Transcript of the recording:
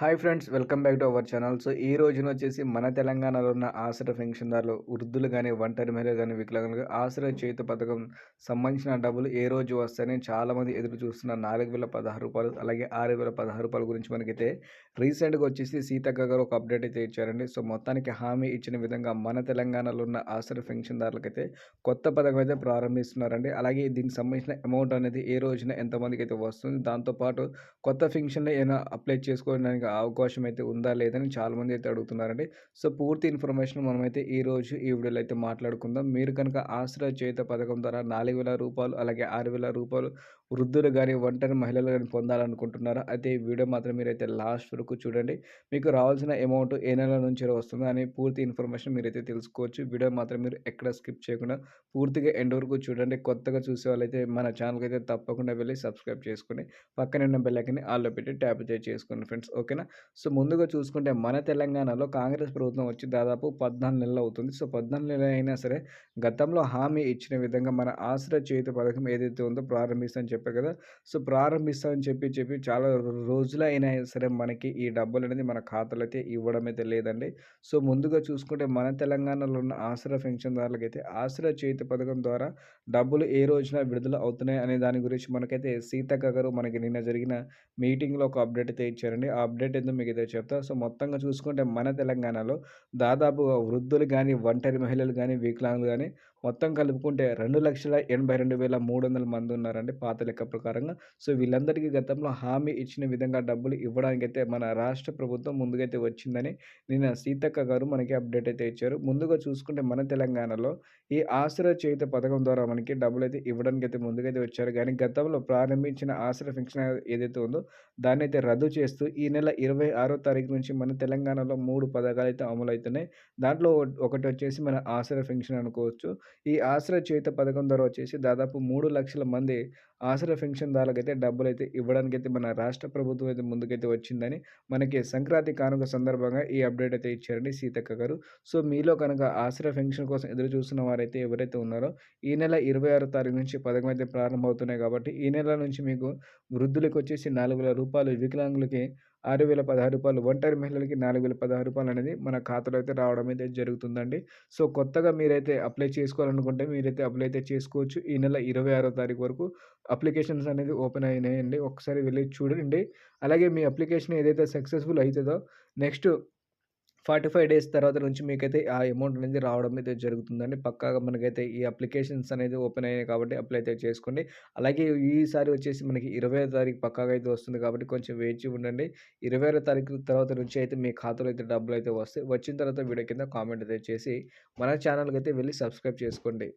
Hi friends welcome back to our channel. So ఈ రోజున వచ్చేసి మన తెలంగాణలో ఉన్న ఆసరా పెన్షన్దారులు వృద్ధులు కానీ ఒంటరి మహిళలు కానీ వికలాంగులు ఆసరా చేతి పథకం సంబంధించిన డబ్బులు ఏ రోజు వస్తాయని చాలామంది ఎదురు చూస్తున్న నాలుగు వేల పదహారు రూపాయలు అలాగే ఆరు వేల పదహారు రూపాయల గురించి మనకైతే రీసెంట్గా వచ్చేసి సీతక్క గారు ఒక అప్డేట్ అయితే ఇచ్చారండి. సో మొత్తానికి హామీ ఇచ్చిన విధంగా మన తెలంగాణలో ఉన్న ఆసరా పెన్షన్దారులకైతే కొత్త పథకం అయితే ప్రారంభిస్తున్నారండి. అలాగే దీనికి సంబంధించిన అమౌంట్ అనేది ఏ రోజున ఎంతమందికి అయితే వస్తుంది దాంతోపాటు కొత్త పెన్షన్లో ఏమైనా అప్లై చేసుకోవడానికి అవకాశం అయితే ఉందా లేదని చాలామంది అయితే అడుగుతున్నారండి. సో పూర్తి ఇన్ఫర్మేషన్ మనమైతే ఈరోజు ఈ వీడియోలో అయితే మాట్లాడుకుందాం. మీరు కనుక ఆశ్రయ చేత పథకం ద్వారా నాలుగు వేల రూపాయలు అలాగే ఆరు వేల రూపాయలు వృద్ధులు కానీ ఒంటరి మహిళలు కానీ పొందాలనుకుంటున్నారా? అయితే ఈ వీడియో మాత్రం మీరైతే లాస్ట్ వరకు చూడండి. మీకు రావాల్సిన అమౌంట్ ఏ నెల నుంచి వస్తుందో అని పూర్తి ఇన్ఫర్మేషన్ మీరైతే తెలుసుకోవచ్చు. వీడియో మాత్రం మీరు ఎక్కడ స్కిప్ చేయకుండా పూర్తిగా ఎండ్ వరకు చూడండి. కొత్తగా చూసే వాళ్ళైతే మన ఛానల్కి అయితే తప్పకుండా వెళ్ళి సబ్స్క్రైబ్ చేసుకుని పక్కన ఉన్న బెల్లకిని ఆల్లో పెట్టి ట్యాప్ చేసుకోండి ఫ్రెండ్స్. ఓకేనా? సో ముందుగా చూసుకుంటే మన తెలంగాణలో కాంగ్రెస్ ప్రభుత్వం వచ్చి దాదాపు పద్నాలుగు నెలలు అవుతుంది. సో పద్నాలుగు నెలలు అయినా సరే గతంలో హామీ ఇచ్చిన విధంగా మన ఆశ్రయ చేతి పథకం ఏదైతే ఉందో ప్రారంభిస్తామని చెప్పారు కదా! సో ప్రారంభిస్తామని చెప్పి చెప్పి చాలా రోజులు అయినా సరే మనకి ఈ డబ్బులు అనేది మన ఖాతాలో అయితే ఇవ్వడం అయితే లేదండి. సో ముందుగా చూసుకుంటే మన తెలంగాణలో ఉన్న ఆశ్రయ పెన్షన్దారులకి అయితే ఆసరా చేతి పథకం ద్వారా డబ్బులు ఏ రోజున విడుదల అవుతున్నాయి అనే దాని గురించి మనకైతే సీతక్క గారు మనకి నిన్న జరిగిన మీటింగ్లో ఒక అప్డేట్ అయితే ఇచ్చారండి. ఆ అప్డేట్ ఏందో మీకు అయితే చెప్తా. సో మొత్తంగా చూసుకుంటే మన తెలంగాణలో దాదాపుగా వృద్ధులు కానీ ఒంటరి మహిళలు కానీ వికలాంగులు కానీ మొత్తం కలుపుకుంటే రెండు లక్షల ఎనభై రెండు వేల మూడు వందల మంది ఉన్నారండి పాత లెక్క ప్రకారంగా. సో వీళ్ళందరికీ గతంలో హామీ ఇచ్చిన విధంగా డబ్బులు ఇవ్వడానికైతే మన రాష్ట్ర ప్రభుత్వం ముందుకైతే వచ్చిందని నిన్న సీతక్క గారు మనకి అప్డేట్ అయితే ఇచ్చారు. ముందుగా చూసుకుంటే మన తెలంగాణలో ఈ ఆసరా చేయుత పథకం ద్వారా మనకి డబ్బులు అయితే ఇవ్వడానికి అయితే ముందుకైతే వచ్చారు. కానీ గతంలో ప్రారంభించిన ఆసరా ఫంక్షన్ ఏదైతే ఉందో దాన్ని అయితే రద్దు చేస్తూ ఈ నెల ఇరవై ఆరో తారీఖు నుంచి మన తెలంగాణలో మూడు పథకాలు అయితే అమలు అవుతున్నాయి దాంట్లో ఒకటి వచ్చేసి మన ఆశ్రయ ఫంక్షన్ అనుకోవచ్చు. ఈ ఆశ్రయ చేత పథకం ద్వారా వచ్చేసి దాదాపు మూడు లక్షల మంది ఆశ్రయ అయితే డబ్బులు అయితే ఇవ్వడానికైతే మన రాష్ట్ర ప్రభుత్వం అయితే ముందుకైతే వచ్చిందని మనకి సంక్రాంతి కానుక సందర్భంగా ఈ అప్డేట్ అయితే ఇచ్చారండి సీతక్క గారు. సో మీలో కనుక ఆశ్రయ పెన్షన్ కోసం ఎదురు చూస్తున్న వారైతే ఎవరైతే ఉన్నారో ఈ నెల ఇరవై ఆరో తారీఖు నుంచి పథకం అయితే ప్రారంభమవుతున్నాయి కాబట్టి ఈ నెల నుంచి మీకు వృద్ధులకు వచ్చేసి నాలుగు వేల రూపాయలు వికలాంగులకి ఆరు వేల పదహారు రూపాయలు ఒంటరి మహిళలకి నాలుగు వేల పదహారు రూపాయలు అనేది మన ఖాతాలో అయితే రావడం అయితే జరుగుతుందండి. సో కొత్తగా మీరైతే అప్లై చేసుకోవాలనుకుంటే మీరైతే అప్లై అయితే చేసుకోవచ్చు. ఈ నెల ఇరవై ఆరో తారీఖు వరకు అప్లికేషన్స్ అనేది ఓపెన్ అయినాయండి. ఒకసారి వెళ్ళి చూడండి. అలాగే మీ అప్లికేషన్ ఏదైతే సక్సెస్ఫుల్ అవుతుందో నెక్స్ట్ ఫార్టీ ఫైవ్ డేస్ తర్వాత నుంచి మీకైతే ఆ అమౌంట్ అనేది రావడం అయితే జరుగుతుందండి. పక్కాగా మనకైతే ఈ అప్లికేషన్స్ అనేది ఓపెన్ అయ్యాయి కాబట్టి అప్లై అయితే చేసుకోండి. అలాగే ఈసారి వచ్చేసి మనకి ఇరవై తారీఖు పక్కాగా అయితే వస్తుంది కాబట్టి కొంచెం వేచి ఉండండి. ఇరవై తారీఖు తర్వాత నుంచి అయితే మీ ఖాతాలో అయితే డబ్బులు అయితే వస్తాయి. వచ్చిన తర్వాత వీడియో కింద కామెంట్ అయితే చేసి మన ఛానల్కి అయితే వెళ్ళి సబ్స్క్రైబ్ చేసుకోండి.